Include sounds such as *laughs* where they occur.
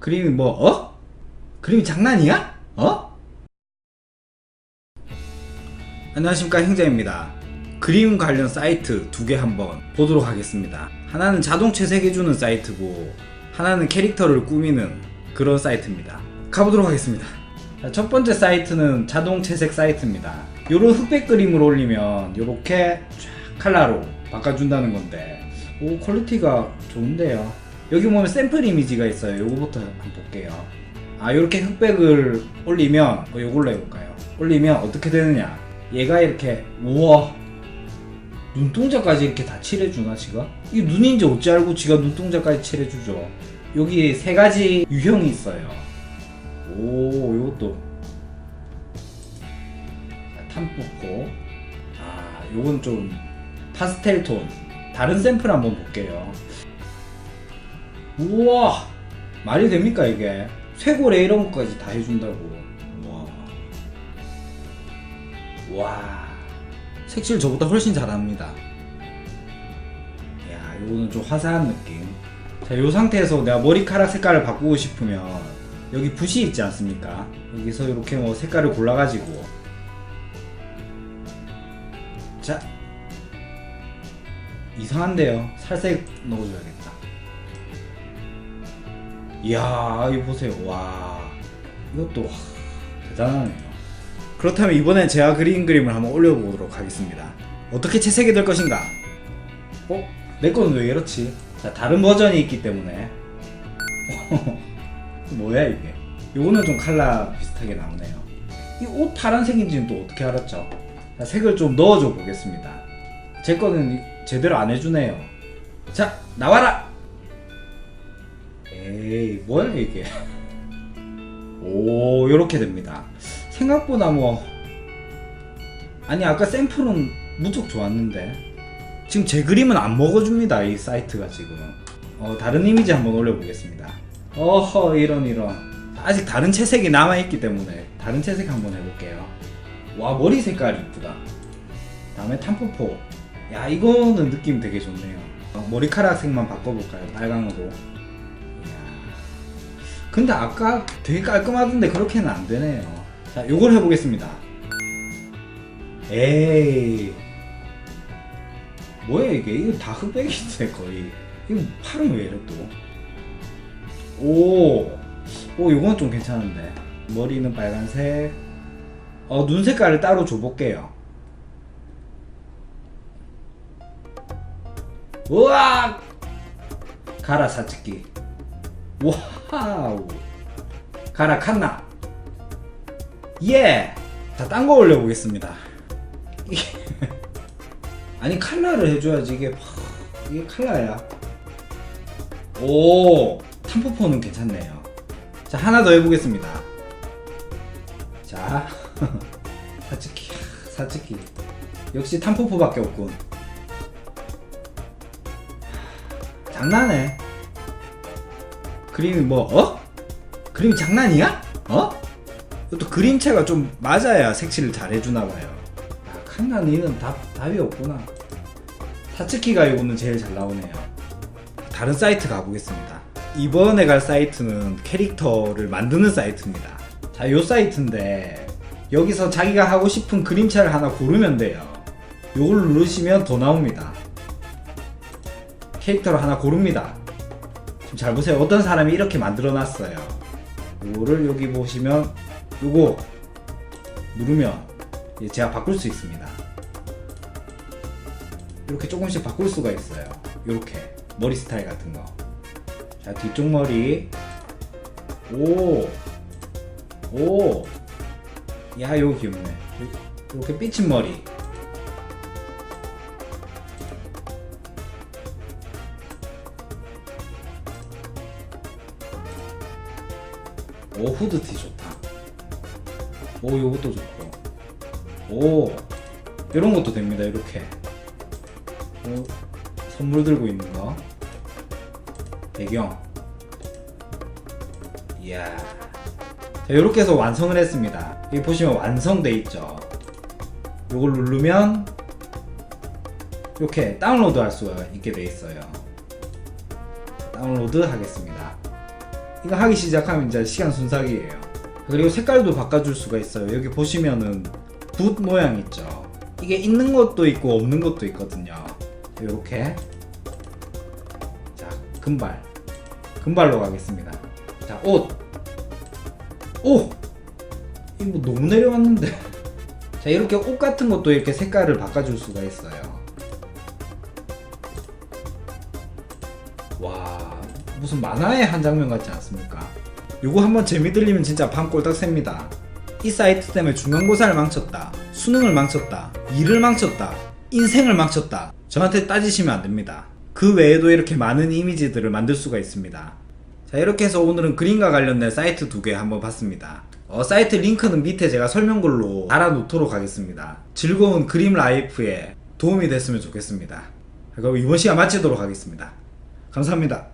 그림이 뭐 어? 그림이 장난이야? 어? 안녕하십니까 형제입니다. 그림 관련 사이트 두 개 한번 보도록 하겠습니다. 하나는 자동 채색해주는 사이트고 하나는 캐릭터를 꾸미는 그런 사이트입니다. 가보도록 하겠습니다. 자, 첫 번째 사이트는 자동 채색 사이트입니다. 요런 흑백 그림을 올리면 요렇게 쫙 칼라로 바꿔준다는 건데 오 퀄리티가 좋은데요. 여기 보면 샘플 이미지가 있어요. 요거부터 한번 볼게요. 아 요렇게 흑백을 올리면 어, 요걸로 해볼까요? 올리면 어떻게 되느냐? 얘가 이렇게 우와 눈동자까지 이렇게 다 칠해주나 지가? 이게 눈인지 어찌 알고 지가 눈동자까지 칠해주죠 여기 세 가지 유형이 있어요 오 요것도 자, 탐뿌코 아 요건 좀 파스텔 톤 다른 샘플 한번 볼게요 우와 말이 됩니까 이게 쇄골에 이런 것까지 다 해준다고 와 와. 색칠 저보다 훨씬 잘합니다. 야, 요거는 좀 화사한 느낌. 자, 요 상태에서 내가 머리카락 색깔을 바꾸고 싶으면 여기 붓이 있지 않습니까? 여기서 이렇게 뭐 색깔을 골라가지고 자 이상한데요. 살색 넣어줘야겠다. 이야, 이거 보세요. 와, 이것도 와, 대단하네요. 그렇다면 이번엔 제가 그린 그림을 한번 올려보도록 하겠습니다. 어떻게 채색이 될 것인가? 어? 내 거는 왜 이렇지? 자, 다른 버전이 있기 때문에. *laughs* 뭐야, 이게? 요거는 좀 칼라 비슷하게 나오네요. 이 옷 파란색인지는 또 어떻게 알았죠? 자, 색을 좀 넣어줘 보겠습니다. 제 거는 제대로 안 해주네요. 자, 나와라! 에이, 뭐야, 이게? 오, 요렇게 됩니다. 생각보다 뭐 아니 아까 샘플은 무척 좋았는데 지금 제 그림은 안 먹어줍니다 이 사이트가 지금. 어, 다른 이미지 한번 올려보겠습니다. 어허 이런 이런. 아직 다른 채색이 남아있기 때문에 다른 채색 한번 해볼게요. 와 머리 색깔 이쁘다. 다음에 탐포포. 야 이거는 느낌 되게 좋네요. 어, 머리카락 색만 바꿔볼까요? 빨강으로. 근데 아까 되게 깔끔하던데 그렇게는 안 되네요 자, 요걸 해보겠습니다. 에이. 뭐야, 이게? 이거 다 흑백인데, 거의. 이거 팔은 왜 이래, 또? 오. 오, 요건 좀 괜찮은데. 머리는 빨간색. 어, 눈 색깔을 따로 줘볼게요. 우와! 가라, 사츠키. 와우. 가라, 칸나. 예! 자, 딴 거 올려보겠습니다. *laughs* 아니, 칼라를 해줘야지. 이게, 이게 칼라야. 오! 탐포포는 괜찮네요. 자, 하나 더 해보겠습니다. 자, *laughs* 사츠키, 사츠키. 역시 탐포포밖에 없군. 장난해. 그림이 뭐, 어? 그림이 장난이야? 어? 또 그림체가 좀 맞아야 색칠을 잘 해주나 봐요. 야, 칸나 니는 답, 답이 없구나. 사츠키가 이거는 제일 잘 나오네요. 다른 사이트 가보겠습니다. 이번에 갈 사이트는 캐릭터를 만드는 사이트입니다. 자, 요 사이트인데 여기서 자기가 하고 싶은 그림체를 하나 고르면 돼요. 요걸 누르시면 더 나옵니다. 캐릭터를 하나 고릅니다. 잘 보세요. 어떤 사람이 이렇게 만들어 놨어요. 요거를 여기 보시면 요거 누르면 예, 제가 바꿀 수 있습니다. 이렇게 조금씩 바꿀 수가 있어요. 이렇게 머리 스타일 같은 거. 자 뒤쪽 머리. 오, 오, 야 요거 귀엽네. 이렇게 삐친 머리. 오 후드티 좋다. 오 요것도 좋고. 오 이런 것도 됩니다 이렇게. 오, 선물 들고 있는 거. 배경. 이야. 자 이렇게 해서 완성을 했습니다. 여기 보시면 완성돼 있죠? 요걸 누르면 이렇게 다운로드 할 수가 있게 돼 있어요. 다운로드 하겠습니다 이거 하기 시작하면 이제 시간 순삭이에요. 그리고 색깔도 바꿔줄 수가 있어요. 여기 보시면은 붓 모양 있죠. 이게 있는 것도 있고 없는 것도 있거든요. 이렇게 자 금발 금발로 가겠습니다. 자 옷. 오! 이거 뭐 너무 내려왔는데. *laughs* 자 이렇게 옷 같은 것도 이렇게 색깔을 바꿔줄 수가 있어요. 와 무슨 만화의 한 장면 같지 않습니까? 요거 한번 재미 들리면 진짜 밤 꼴딱 셉니다. 이 사이트 때문에 중간고사를 망쳤다. 수능을 망쳤다. 일을 망쳤다. 인생을 망쳤다. 저한테 따지시면 안 됩니다. 그 외에도 이렇게 많은 이미지들을 만들 수가 있습니다. 자 이렇게 해서 오늘은 그림과 관련된 사이트 두 개 한번 봤습니다. 어, 사이트 링크는 밑에 제가 설명글로 달아놓도록 하겠습니다. 즐거운 그림 라이프에 도움이 됐으면 좋겠습니다. 그럼 이번 시간 마치도록 하겠습니다. 감사합니다.